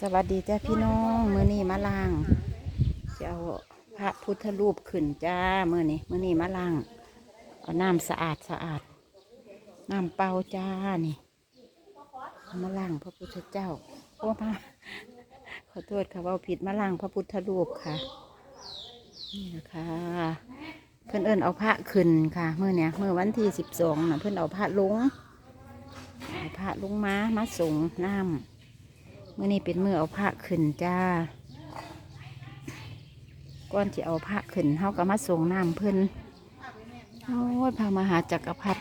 สวัสดีจ้าพี่น้องมือนี้มาล่างจะเอาพระพุทธรูปขึ้นจ้ามือนี้มื้อนี้มาล่างเอาน้ำสะอาดสะอาดน้ำเปล่าจ้านี่มาล่างพระพุทธเจ้าโอ้มาขอโทษค่ะว่าผิดมาล่างพระพุทธรูปค่ะนี่นะคะเพื่อนเอิญเอาพระขึ้นค่ะเมื่อเนี้ยเมื่อวันที่สิบสองนะเพื่อนเอาพระลงเอาพระลงมามาส่งน้ำ มื่อนี้เป็นมือเอาผ้าขึ้นจ้าก่อนที่เอาผ้าขึ้นเขาก็มาส่งน้ำเพิ่นโอ้ยพระมหาจักรพรรดิ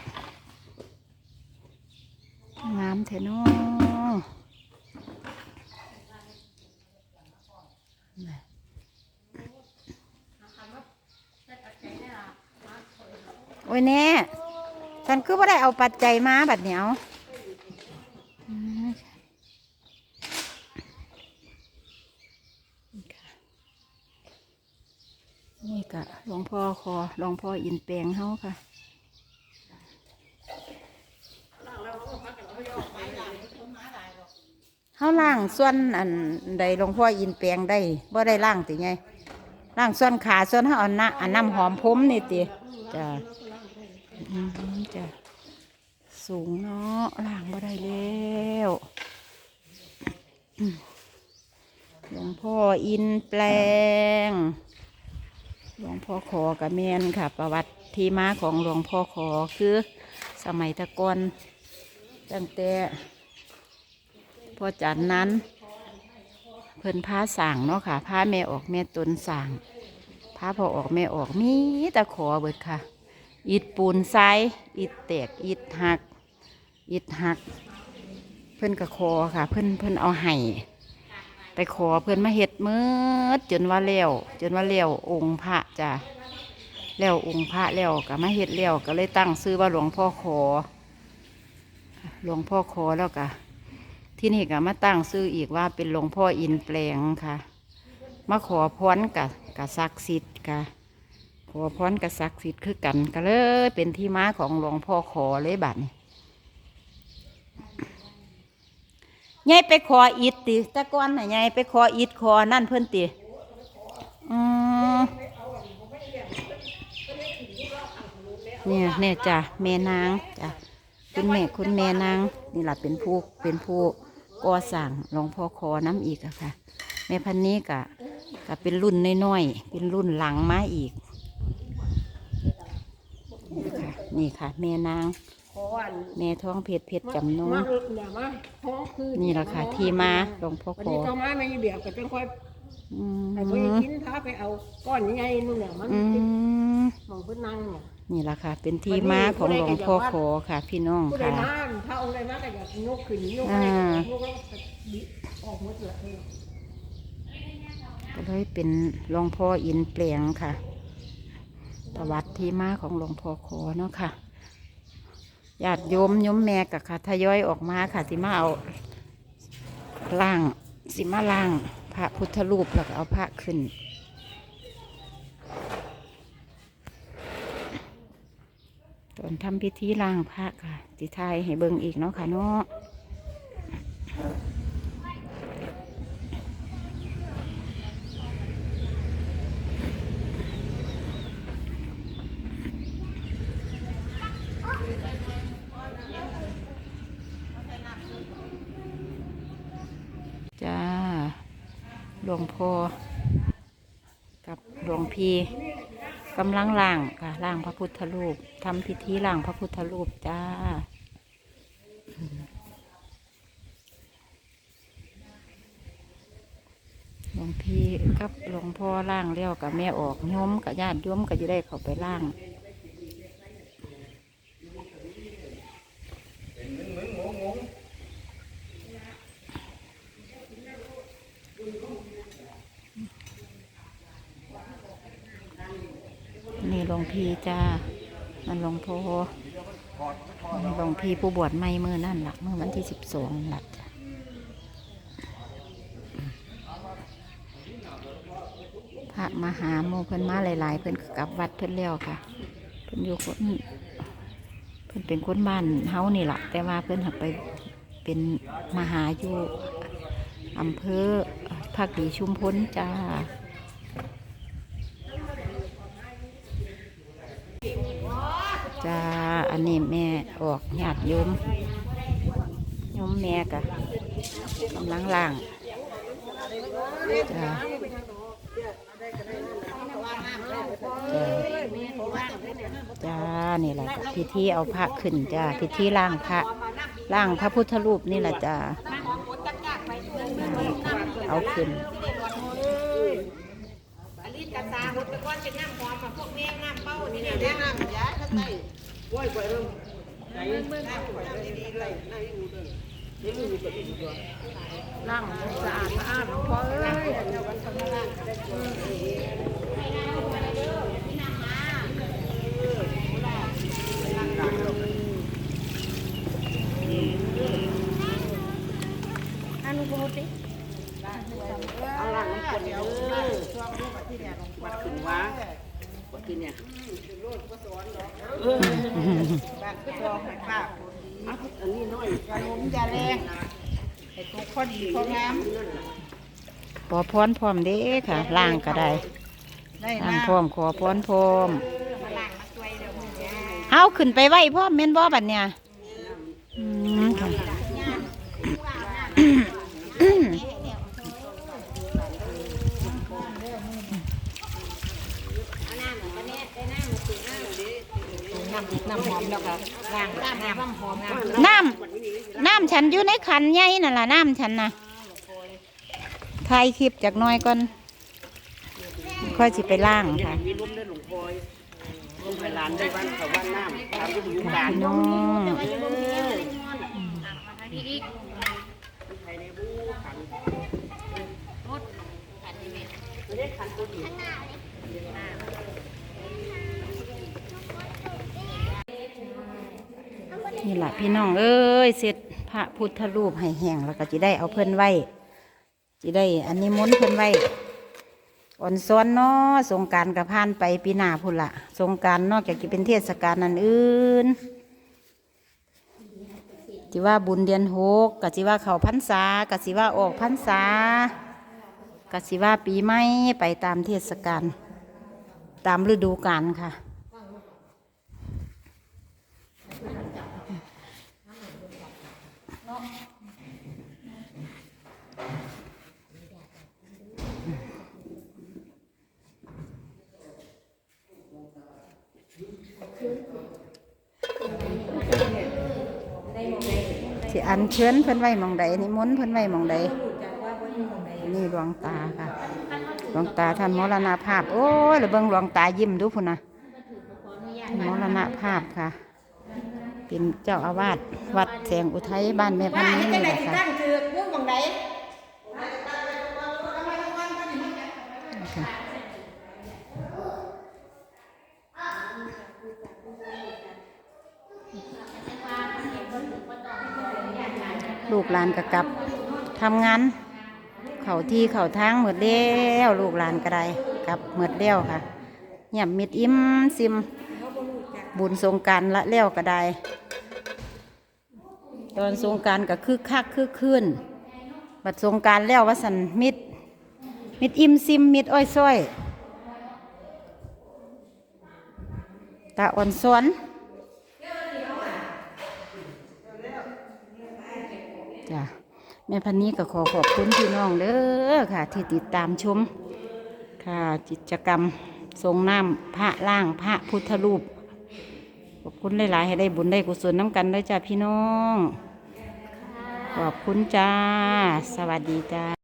งามเถอะเนาะโอ้ยแน่ฉันคือว่าได้เอาปัจจัยมาบัดเหนียวอืม นี่กะหลวงพ่อ คอหลวงพ่ออินแปลงเฮาค่ะเฮาล่างส่วนอันใดหลวงพ่ออินแปลงได้บ่ได้ล่างติไงล่างส่วนขาส่วนเฮาอันนะอันน้ำหอมผมนี่ติจ้ะจ้ะสูงเนาะล่างบ่ได้แล้วหลวงพ่ออินแปลง หลวงพ่อขอกับแมนค่ะ ประวัติที่มาของหลวงพ่อขอคือสมัยตะกอนตั้งแต่พ่อจันนั้น เพิ่นพาสั่งเนาะค่ะพาแม่ออกแม่ตนสั่งพาพอออกแม่ออกมีตะขอเบิดค่ะ อิดปูนทรายอิดแตกอิดหัก อิดหัก เพิ่นกระคอค่ะ เพิ่นเพิ่นเอาไห้ ไปขอเพื่อนมาเฮ็ดมืดจนว่าเลี้ยวจนว่าเลี้ยวองค์พระจ้ะเลี้ยวองค์พระเลี้ยวก็มาเฮ็ดเลี้ยวก็เลยตั้งชื่อว่าหลวงพ่อขอ หลวงพ่อขอแล้วก็ที่นี่ก็มาตั้งชื่ออีกว่าเป็นหลวงพ่ออินแปลงค่ะ มาขอพรกับกับศักดิ์สิทธิ์ค่ะขอพรกับศักดิ์สิทธิ์คือกันก็เลยเป็นที่มาของหลวงพ่อขอเลยบัดนี้ ยายไปขออิดติตะก้อนน่ะยายไปขออิดขอนั่นเพิ่นติอืมเนี่ยเนี่ยจ้ะแม่นางจ้ะคุณแม่คุณแม่นางนี่แหละเป็นผู้เป็นผู้ก่อสร้างหลวงพ่อคอน้ำอีกอะค่ะ แม่พันนี้กะกะเป็นรุ่นน้อยๆเป็นรุ่นหลังมาอีก นี่ค่ะแม่นาง ขออันแม่ท้องเพชรเพชรจำนงมาเอิ้นอย่ามาท้องคืนนี่แหละค่ะที่มาหลวงพ่อวันขอนี้เขามาไม่เบียกก็เป็นค่อยอืให้พ่อมกินท้าไปเอาก้อนใหญ่ๆนู่นน่ะมันอืมมองเพิ่นนั่งเนี่ยนี่แหละค่ะ เป็นที่มาของหลวงพ่อขอค่ะ พี่น้องผู้ใดค่ะ มาถ้าองค์ใดมาก็อยากยกขึ้นยกไปอ่า ยกแล้วก็บิดออกหมดเลย ก็เลยเป็นหลวงพ่ออินเปลียงค่ะ ประวัติที่มาของหลวงพ่อขอเนาะค่ะ ญาติโยมโยมแม่กับค่ะทยอยออกมาค่ะสิมาเอาล่างสิมาล่าง พระพุทธรูปแล้วก็เอาพระขึ้น ตอนทำพิธีล่างพระค่ะสิทายให้เบิ่งอีกเนาะค่ะเนาะ จ้า หลวงพ่อ กับหลวงพี่กำลังล่างค่ะล่างพระพุทธรูปทำพิธีล่างพระพุทธรูปจ้าหลวงพี่กับหลวงพ่อล่างเล้วกับแม่ออกโยมกับญาติย้มก็จะได้เข้าไปล่าง ลวงพี่จ้ามันหลวงพ่อหลวงพี่ผู้บวชไม่เมื่อนั่นหลักเมื่อวันที่สิบสองหลักจ้ะพระมหาโมเพิ่นมาหลาย ๆ เพิ่นก็กลับวัดเพิ่นแล้วค่ะ เพิ่นอยู่คนเพิ่นเป็นคนบ้านเฮานี่แหละแต่ว่าเพิ่นหักไปเป็นมหาอยู่อำเภอภาคดีชุมพลจ้า จ้า อันนี้แม่ออกญาติโยมโยมแม่กะกำลังล่างจ้าจ้า นี่แหละพิธีเอาพระขึ้นจ้าพิธีล่างพระล่างพระพุทธรูปนี่แหละจ้าเอาขึ้นล้า งสะอาดสะอาดหลวงพ่อเอ้ย เอาล่างน้ำกลนเด้อวัดขึ้นว้า วัดขึ้นเนี่ยบางก็จองให้ป้าคนดีอันนี้น้อยยาลมยาแรงให้ตกพอดีพองามขอพรพร้อมเด้ค่ะล่างก็ได้ล่างพร้อมขอพรพร้อมเอาขึ้นไปไหวพร้อมแม่นบ่บัดเนี่ยอืมค่ะ น้ำน้ำฉันอยู่ในขันใหญ่นั่นล่ะน้ำฉันน่ะถ่ายคลิปจากน้อยก่อนค่อยสิไปล่างค่ะมีร่มได้หลวงพลานได้วันกับวันน้ำตามที่อยู่การพี่น้อง นี่แหละพี่น้อง เอ้ยเสร็จพระพุทธรูปให้แห้งแล้วก็จะได้เอาเพิ่นไว้จะได้ อันนี้มนเพิ่นไว้อ่อนซ้อนเนาะสงการกับพานไปปีหน้าพุ่นละสงการนอกจากจะเป็นเทศกาลนั้นอื่นจิว่าบุญเดือนหกกะจิว่าเขาพรรษากะจิว่าออกพรรษากะจิว่าปีใหม่ไปตามเทศกาลตามฤดูกาลค่ะ สิอันเชิญเพิ่นไว้มองใดนิมนต์เพิ่นไว้มองใดนี่หลวงตาค่ะหลวงตาท่านมรณภาพ โอ้ยแล้วเบิ่งหลวงตายิ้มดูพุ่นนะมรณภาพค่ะ เป็นเจ้าอาวาสวัดแสงอุทัยบ้านแม่พันนี้นี่แหละค่ะ ลูกหลานกะกลับทำงาน เขาที่เขาทางเหมือดแล้วลูกหลานก็ได้กลับเหมือดแล้วค่ะเงียบมิดอิ่มซิม บุญสงการละแล้วก็ได้ตอนสงการก็คึกคักคึกคืนบัดสงการแล้วว่าสันมิดมิดอิ่มซิมมิดอ้อยซ้อยตาอ่อนสวน จ้ะแม่พันนี้ก็ขอขอบคุณพี่น้องเด้อค่ะ ที่ติดตามชม ค่ะกิจกรรมทรงน้ำพระล่างพระพุทธรูป ขอบคุณหลายๆให้ได้บุญได้กุศลน้ำกันด้วยจ้าพี่น้อง ขอบคุณจ้า สวัสดีจ้า